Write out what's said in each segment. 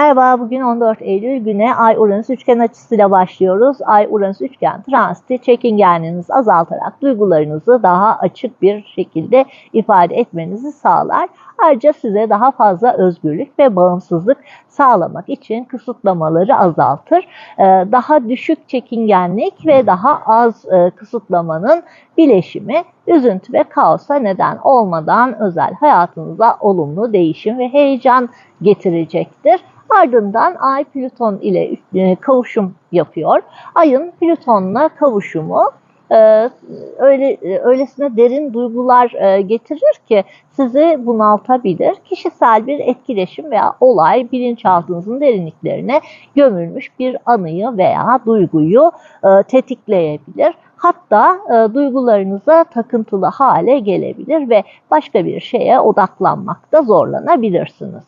Merhaba, bugün 14 Eylül güne Ay-Uranüs üçgen açısıyla başlıyoruz. Ay-Uranüs üçgen transiti çekingenliğinizi azaltarak duygularınızı daha açık bir şekilde ifade etmenizi sağlar. Ayrıca size daha fazla özgürlük ve bağımsızlık sağlamak için kısıtlamaları azaltır. Ee, Daha düşük çekingenlik ve daha az e, kısıtlamanın bileşimi üzüntü ve kaosa neden olmadan özel hayatınıza olumlu değişim ve heyecan getirecektir. Ardından Ay Plüton ile e, kavuşum yapıyor. Ayın Plüton'la kavuşumu e, öyle e, öylesine derin duygular getirir ki sizi bunaltabilir. Kişisel bir etkileşim veya olay bilinçaltınızın derinliklerine gömülmüş bir anıyı veya duyguyu tetikleyebilir. Hatta e, duygularınıza takıntılı hale gelebilir ve başka bir şeye odaklanmakta zorlanabilirsiniz.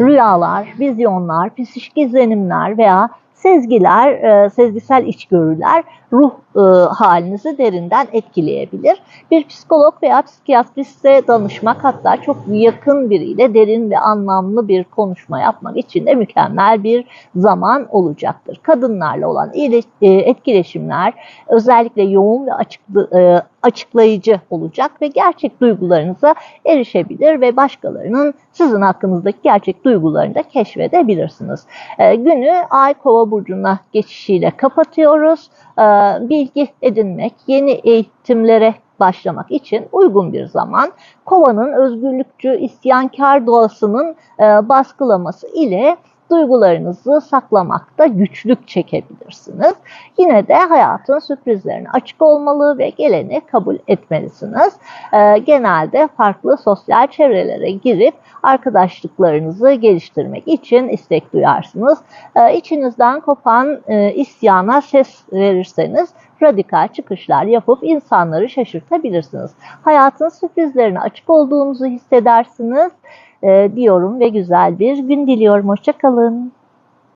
Rüyalar, vizyonlar, psikik izlenimler veya sezgiler, e, sezgisel içgörüler ruh e, halinizi derinden etkileyebilir. Bir psikolog veya psikiyatriste danışmak hatta çok yakın biriyle derin ve anlamlı bir konuşma yapmak için de mükemmel bir zaman olacaktır. Kadınlarla olan e, etkileşimler özellikle yoğun ve açık, e, açıklayıcı olacak ve gerçek duygularınıza erişebilir ve başkalarının sizin hakkınızdaki gerçek duygularını da keşfedebilirsiniz. E, günü Ay Kova burcuna geçişiyle kapatıyoruz. E, bilgi edinmek, yeni eğitimlere başlamak için uygun bir zaman. Kovanın özgürlükçü, isyankar doğasının e, baskılaması ile duygularınızı saklamakta güçlük çekebilirsiniz. Yine de hayatın sürprizlerine açık olmalı ve geleni kabul etmelisiniz. Ee, genelde farklı sosyal çevrelere girip arkadaşlıklarınızı geliştirmek için istek duyarsınız. Ee, içinizden kopan e, isyana ses verirseniz radikal çıkışlar yapıp insanları şaşırtabilirsiniz. Hayatın sürprizlerine açık olduğunuzu hissedersiniz e, diyorum ve güzel bir gün diliyorum. Hoşçakalın.